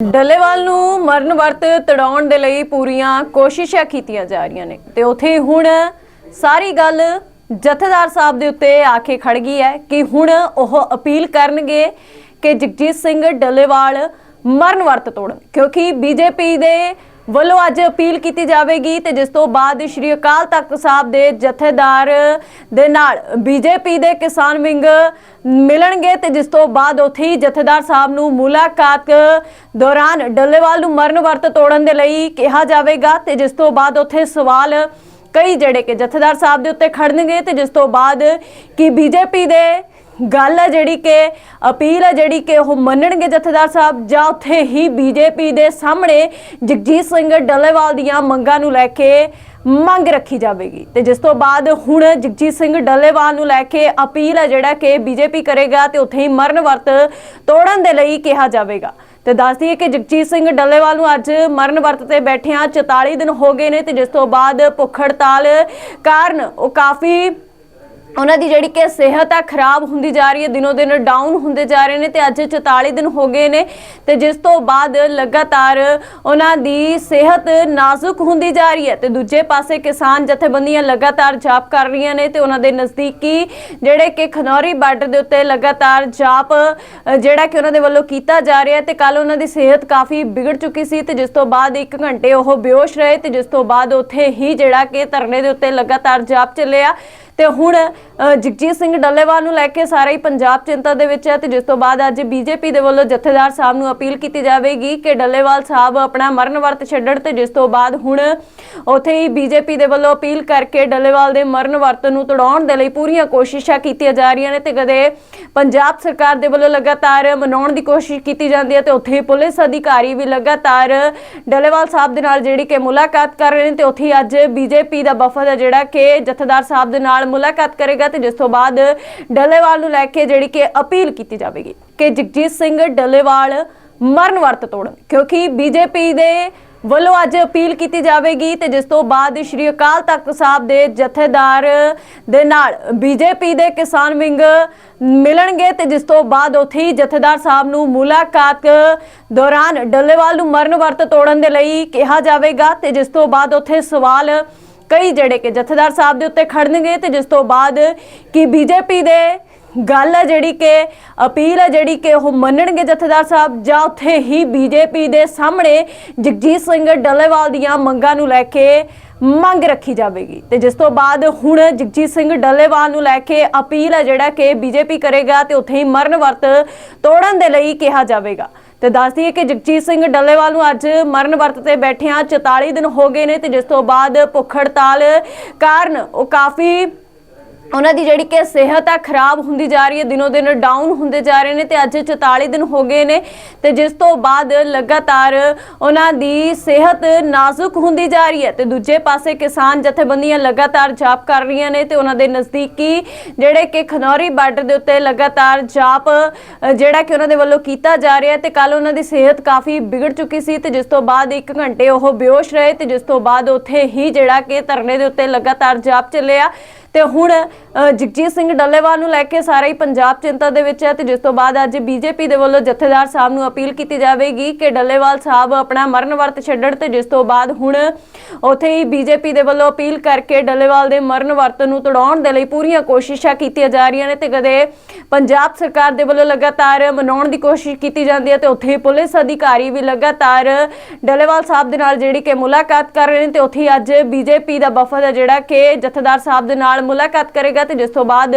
ਡੱਲੇਵਾਲ ਨੂੰ ਮਰਨ ਵਰਤ ਤੜਾਉਣ ਦੇ ਲਈ ਪੂਰੀਆਂ ਕੋਸ਼ਿਸ਼ਾਂ ਕੀਤੀਆਂ ਜਾ ਰਹੀਆਂ ਨੇ ਤੇ ਉਥੇ ਹੁਣ ਸਾਰੀ ਗੱਲ ਜਥੇਦਾਰ ਸਾਹਿਬ ਦੇ ਉੱਤੇ ਆ ਕੇ ਖੜ ਗਈ ਹੈ ਕਿ ਹੁਣ ਉਹ ਅਪੀਲ ਕਰਨਗੇ ਕਿ ਜਗਜੀਤ ਸਿੰਘ ਡੱਲੇਵਾਲ ਮਰਨ ਵਰਤ ਤੋੜਨ, ਕਿਉਂਕਿ ਬੀਜੇਪੀ ਦੇ ਵੱਲੋਂ ਅੱਜ ਅਪੀਲ ਕੀਤੀ ਜਾਵੇਗੀ ਤੇ ਜਿਸ ਤੋਂ ਬਾਅਦ ਸ਼੍ਰੀ ਅਕਾਲ ਤਖਤ ਸਾਹਿਬ ਦੇ ਜਥੇਦਾਰ ਦੇ ਨਾਲ ਬੀਜੇਪੀ ਦੇ ਕਿਸਾਨ ਵਿੰਗ ਮਿਲਣਗੇ ਤੇ ਜਿਸ ਤੋਂ ਬਾਅਦ ਉੱਥੇ ਹੀ ਜਥੇਦਾਰ ਸਾਹਿਬ ਨੂੰ ਮੁਲਾਕਾਤ ਦੌਰਾਨ ਡੱਲੇਵਾਲ ਨੂੰ ਮਰਨ ਵਰਤ ਤੋੜਨ ਦੇ ਲਈ ਕਿਹਾ ਜਾਵੇਗਾ ਤੇ ਜਿਸ ਤੋਂ ਬਾਅਦ ਉੱਥੇ ਸਵਾਲ ਕਈ ਜਿਹੜੇ ਕਿ ਜਥੇਦਾਰ ਸਾਹਿਬ ਦੇ ਉੱਤੇ ਖੜਨਗੇ ਤੇ ਜਿਸ ਤੋਂ ਬਾਅਦ ਕਿ ਬੀਜੇਪੀ ਦੇ ਗੱਲ ਹੈ ਜਿਹੜੀ ਕਿ, ਅਪੀਲ ਹੈ ਜਿਹੜੀ ਕਿ ਉਹ ਮੰਨਣਗੇ ਜਥੇਦਾਰ ਸਾਹਿਬ, ਜਾਂ ਉੱਥੇ ਹੀ ਬੀਜੇਪੀ ਦੇ ਸਾਹਮਣੇ ਜਗਜੀਤ ਸਿੰਘ ਡੱਲੇਵਾਲ ਦੀਆਂ ਮੰਗਾਂ ਨੂੰ ਲੈ ਕੇ ਮੰਗ ਰੱਖੀ ਜਾਵੇਗੀ। ਤੇ ਜਿਸ ਤੋਂ ਬਾਅਦ ਹੁਣ ਜਗਜੀਤ ਸਿੰਘ ਡੱਲੇਵਾਲ ਨੂੰ ਲੈ ਕੇ ਅਪੀਲ ਹੈ ਜਿਹੜਾ ਕਿ ਬੀਜੇਪੀ ਕਰੇਗਾ ਤੇ ਉੱਥੇ ਹੀ ਮਰਨ ਵਰਤ ਤੋੜਨ ਦੇ ਲਈ ਕਿਹਾ ਜਾਵੇਗਾ। ਤੇ ਦੱਸ ਦਈਏ ਕਿ ਜਗਜੀਤ ਸਿੰਘ ਡੱਲੇਵਾਲ ਨੂੰ ਅੱਜ ਮਰਨ ਵਰਤ ਤੇ ਬੈਠਿਆਂ 44 ਦਿਨ ਹੋ ਗਏ ਨੇ ਤੇ ਜਿਸ ਤੋਂ ਬਾਅਦ ਭੁੱਖ ਹੜਤਾਲ ਕਾਰਨ ਉਹ ਕਾਫੀ ਉਹਨਾਂ ਦੀ ਜਿਹੜੀ ਕਿ ਸਿਹਤ ਆ ਖਰਾਬ ਹੁੰਦੀ ਜਾ ਰਹੀ ਹੈ, ਦਿਨੋ ਦਿਨ ਡਾਊਨ ਹੁੰਦੇ ਜਾ ਰਹੇ ਨੇ ਤੇ ਅੱਜ 44 ਦਿਨ ਹੋ ਗਏ ਨੇ ਤੇ ਜਿਸ ਤੋਂ ਬਾਅਦ ਲਗਾਤਾਰ ਉਹਨਾਂ ਦੀ ਸਿਹਤ ਨਾਜ਼ੁਕ ਹੁੰਦੀ ਜਾ ਰਹੀ ਹੈ ਤੇ ਦੂਜੇ ਪਾਸੇ ਕਿਸਾਨ ਜਥੇਬੰਦੀਆਂ ਲਗਾਤਾਰ ਜਾਪ ਕਰ ਰਹੀਆਂ ਨੇ ਤੇ ਉਹਨਾਂ ਦੇ ਨਜ਼ਦੀਕੀ ਜਿਹੜੇ ਕਿ ਖਨੌਰੀ ਬਾਰਡਰ ਦੇ ਉੱਤੇ ਲਗਾਤਾਰ ਜਾਪ ਜਿਹੜਾ ਕਿ ਉਹਨਾਂ ਦੇ ਵੱਲੋਂ ਕੀਤਾ ਜਾ ਰਿਹਾ ਤੇ ਕੱਲ ਉਹਨਾਂ ਦੀ ਸਿਹਤ ਕਾਫੀ ਵਿਗੜ ਚੁੱਕੀ ਸੀ ਤੇ ਜਿਸ ਤੋਂ ਬਾਅਦ 1 ਘੰਟੇ ਉਹ ਬੇਹੋਸ਼ ਰਹੇ ਤੇ ਜਿਸ ਤੋਂ ਬਾਅਦ ਉੱਥੇ ਹੀ ਜਿਹੜਾ ਕਿ ਧਰਨੇ ਦੇ ਉੱਤੇ ਲਗਾਤਾਰ ਜਾਪ ਚੱਲਿਆ। ਤੇ ਹੁਣ ਜਗਜੀਤ ਸਿੰਘ ਡੱਲੇਵਾਲ ਨੂੰ ਲੈ ਕੇ ਸਾਰਾ ਹੀ ਪੰਜਾਬ ਚਿੰਤਾ ਦੇ ਵਿੱਚ ਹੈ ਤੇ ਜਿਸ ਤੋਂ ਬਾਅਦ ਅੱਜ ਬੀਜੇਪੀ ਦੇ ਵੱਲੋਂ ਜਥੇਦਾਰ ਸਾਹਿਬ ਨੂੰ ਅਪੀਲ ਕੀਤੀ ਜਾਵੇਗੀ ਕਿ ਡੱਲੇਵਾਲ ਸਾਹਿਬ ਆਪਣਾ ਮਰਨ ਵਰਤ ਛੱਡਣ ਤੇ ਜਿਸ ਤੋਂ ਬਾਅਦ ਹੁਣ ਉਥੇ ਹੀ ਬੀਜੇਪੀ ਦੇ ਵੱਲੋਂ ਅਪੀਲ ਕਰਕੇ ਡੱਲੇਵਾਲ ਦੇ ਮਰਨ ਵਰਤ ਨੂੰ ਤੜਾਉਣ ਦੇ ਲਈ ਪੂਰੀਆਂ ਕੋਸ਼ਿਸ਼ਾਂ ਕੀਤੀਆਂ ਜਾ ਰਹੀਆਂ ਨੇ ਤੇ ਕਦੇ ਪੰਜਾਬ ਸਰਕਾਰ ਦੇ ਵੱਲੋਂ ਲਗਾਤਾਰ ਮਨਾਉਣ ਦੀ ਕੋਸ਼ਿਸ਼ ਕੀਤੀ ਜਾਂਦੀ ਹੈ ਤੇ ਉੱਥੇ ਹੀ ਪੁਲਿਸ ਅਧਿਕਾਰੀ ਵੀ ਲਗਾਤਾਰ ਡੱਲੇਵਾਲ ਸਾਹਿਬ ਦੇ ਨਾਲ ਜਿਹੜੀ ਕਿ ਮੁਲਾਕਾਤ ਕਰ ਰਹੇ ਨੇ ਤੇ ਉੱਥੇ ਹੀ ਅੱਜ ਬੀਜੇਪੀ ਦਾ ਵਫਦ ਹੈ ਜਿਹੜਾ ਕਿ ਜਥੇਦਾਰ ਸਾਹਿਬ ਦੇ ਨਾਲ ਮੁਲਾਕਾਤ ਕਰੇਗਾ ਤੇ ਜਿਸ ਤੋਂ ਬਾਅਦ ਡੱਲੇਵਾਲ ਨੂੰ ਲੈ ਕੇ ਜਿਹੜੀ ਕਿ ਅਪੀਲ ਕੀਤੀ ਜਾਵੇਗੀ ਕਿ ਜਗਜੀਤ ਸਿੰਘ ਡੱਲੇਵਾਲ ਮਰਨ ਵਰਤ ਤੋੜਨ, ਕਿਉਂਕਿ ਬੀਜੇਪੀ ਦੇ ਵੱਲੋਂ ਅੱਜ ਅਪੀਲ ਕੀਤੀ ਜਾਵੇਗੀ ਤੇ ਜਿਸ ਤੋਂ ਬਾਅਦ ਸ਼੍ਰੀ ਅਕਾਲ ਤਖਤ ਸਾਹਿਬ ਦੇ ਜਥੇਦਾਰ ਦੇ ਨਾਲ ਬੀਜੇਪੀ ਦੇ ਕਿਸਾਨ ਵਿੰਗ ਮਿਲਣਗੇ ਤੇ ਜਿਸ ਤੋਂ ਬਾਅਦ ਉੱਥੇ ਹੀ ਜਥੇਦਾਰ ਸਾਹਿਬ ਨੂੰ ਮੁਲਾਕਾਤ ਦੌਰਾਨ ਡੱਲੇਵਾਲ ਨੂੰ ਮਰਨ ਵਰਤ ਤੋੜਨ ਦੇ ਲਈ ਕਿਹਾ ਜਾਵੇਗਾ ਤੇ ਜਿਸ ਤੋਂ ਬਾਅਦ ਉੱਥੇ ਸਵਾਲ ਕਈ ਜਿਹੜੇ ਕਿ ਜਥੇਦਾਰ ਸਾਹਿਬ ਦੇ ਉੱਤੇ ਖੜਨਗੇ ਤੇ ਜਿਸ ਤੋਂ ਬਾਅਦ ਕਿ ਬੀਜੇਪੀ ਦੇ ਗੱਲ ਹੈ ਜਿਹੜੀ ਕਿ, ਅਪੀਲ ਹੈ ਜਿਹੜੀ ਕਿ ਉਹ ਮੰਨਣਗੇ ਜਥੇਦਾਰ ਸਾਹਿਬ, ਜਾਂ ਉੱਥੇ ਹੀ ਬੀਜੇਪੀ ਦੇ ਸਾਹਮਣੇ ਜਗਜੀਤ ਸਿੰਘ ਡੱਲੇਵਾਲ ਦੀਆਂ ਮੰਗਾਂ ਨੂੰ ਲੈ ਕੇ ਮੰਗ ਰੱਖੀ ਜਾਵੇਗੀ। ਤੇ ਜਿਸ ਤੋਂ ਬਾਅਦ ਹੁਣ ਜਗਜੀਤ ਸਿੰਘ ਡੱਲੇਵਾਲ ਨੂੰ ਲੈ ਕੇ ਅਪੀਲ ਹੈ ਜਿਹੜਾ ਕਿ ਬੀਜੇਪੀ ਕਰੇਗਾ ਤੇ ਉੱਥੇ ਹੀ ਮਰਨ ਵਰਤ ਤੋੜਨ ਦੇ ਲਈ ਕਿਹਾ ਜਾਵੇਗਾ। ਤੇ ਦੱਸਦੀ ਦਈਏ ਕਿ ਜਗਜੀਤ ਸਿੰਘ ਡੱਲੇਵਾਲ ਨੂੰ ਅੱਜ ਮਰਨ ਵਰਤ ਤੇ ਬੈਠਿਆਂ 44 ਦਿਨ ਹੋ ਗਏ ਨੇ ਤੇ ਜਿਸ ਤੋਂ ਬਾਅਦ ਭੁੱਖ ਹੜਤਾਲ ਕਾਰਨ ਉਹ ਕਾਫੀ ਉਹਨਾਂ ਦੀ ਜਿਹੜੀ ਕਿ ਸਿਹਤ ਆ, ਖਰਾਬ ਹੁੰਦੀ ਜਾ ਰਹੀ ਹੈ, ਦਿਨੋ ਦਿਨ ਡਾਊਨ ਹੁੰਦੇ ਜਾ ਰਹੇ ਨੇ ਤੇ ਅੱਜ 44 ਦਿਨ ਹੋ ਗਏ ਨੇ ਤੇ ਜਿਸ ਤੋਂ ਬਾਅਦ ਲਗਾਤਾਰ ਉਹਨਾਂ ਦੀ ਸਿਹਤ ਨਾਜ਼ੁਕ ਹੁੰਦੀ ਜਾ ਰਹੀ ਹੈ ਤੇ ਦੂਜੇ ਪਾਸੇ ਕਿਸਾਨ ਜਥੇਬੰਦੀਆਂ ਲਗਾਤਾਰ ਜਾਪ ਕਰ ਰਹੀਆਂ ਨੇ ਤੇ ਉਹਨਾਂ ਦੇ ਨਜ਼ਦੀਕੀ ਜਿਹੜੇ ਕਿ ਖਨੌਰੀ ਬਾਰਡਰ ਦੇ ਉੱਤੇ ਲਗਾਤਾਰ ਜਾਪ ਜਿਹੜਾ ਕਿ ਉਹਨਾਂ ਦੇ ਵੱਲੋਂ ਕੀਤਾ ਜਾ ਰਿਹਾ ਤੇ ਕੱਲ ਉਹਨਾਂ ਦੀ ਸਿਹਤ ਕਾਫੀ ਵਿਗੜ ਚੁੱਕੀ ਸੀ ਤੇ ਜਿਸ ਤੋਂ ਬਾਅਦ 1 ਘੰਟੇ ਉਹ ਬੇਹੋਸ਼ ਰਹੇ ਤੇ ਜਿਸ ਤੋਂ ਬਾਅਦ ਉੱਥੇ ਹੀ ਜਿਹੜਾ ਕਿ ਧਰਨੇ ਦੇ ਉੱਤੇ ਲਗਾਤਾਰ ਜਾਪ ਚੱਲਿਆ ਤੇ ਹੁਣ ਜਗਜੀਤ ਸਿੰਘ ਡੱਲੇਵਾਲ ਨੂੰ ਲੈ ਕੇ ਸਾਰਾ ਹੀ ਪੰਜਾਬ ਚਿੰਤਾ ਦੇ ਵਿੱਚ ਹੈ ਤੇ ਜਿਸ ਤੋਂ ਬਾਅਦ ਅੱਜ ਬੀਜੇਪੀ ਦੇ ਵੱਲੋਂ ਜਥੇਦਾਰ ਸਾਹਿਬ ਨੂੰ ਅਪੀਲ ਕੀਤੀ ਜਾਵੇਗੀ ਕਿ ਡੱਲੇਵਾਲ ਸਾਹਿਬ ਆਪਣਾ ਮਰਨ ਵਰਤ ਛੱਡਣ ਤੇ ਜਿਸ ਤੋਂ ਬਾਅਦ ਹੁਣ ਉਥੇ ਹੀ ਬੀਜੇਪੀ ਦੇ ਵੱਲੋਂ ਅਪੀਲ ਕਰਕੇ ਡੱਲੇਵਾਲ ਦੇ ਮਰਨ ਵਰਤ ਨੂੰ ਤੜਾਉਣ ਦੇ ਲਈ ਪੂਰੀਆਂ ਕੋਸ਼ਿਸ਼ਾਂ ਕੀਤੀਆਂ ਜਾ ਰਹੀਆਂ ਨੇ ਤੇ ਕਦੇ ਪੰਜਾਬ ਸਰਕਾਰ ਦੇ ਵੱਲੋਂ ਲਗਾਤਾਰ ਮਨਾਉਣ ਦੀ ਕੋਸ਼ਿਸ਼ ਕੀਤੀ ਜਾਂਦੀ ਹੈ ਤੇ ਉੱਥੇ ਹੀ ਪੁਲਿਸ ਅਧਿਕਾਰੀ ਵੀ ਲਗਾਤਾਰ ਡੱਲੇਵਾਲ ਸਾਹਿਬ ਦੇ ਨਾਲ ਜਿਹੜੀ ਕਿ ਮੁਲਾਕਾਤ ਕਰ ਰਹੇ ਨੇ ਤੇ ਉੱਥੇ ਹੀ ਅੱਜ ਬੀਜੇਪੀ ਦਾ ਵਫਦ ਹੈ ਜਿਹੜਾ ਕਿ ਜਥੇਦਾਰ ਸਾਹਿਬ ਦੇ ਨਾਲ ਮੁਲਾਕਾਤ ਕਰ ਕਰੇਗਾ ਤੇ ਜਿਸ ਤੋਂ ਬਾਅਦ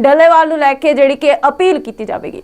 ਡੱਲੇਵਾਲ ਨੂੰ ਲੈ ਕੇ ਜਿਹੜੀ ਕਿ ਅਪੀਲ ਕੀਤੀ ਜਾਵੇਗੀ।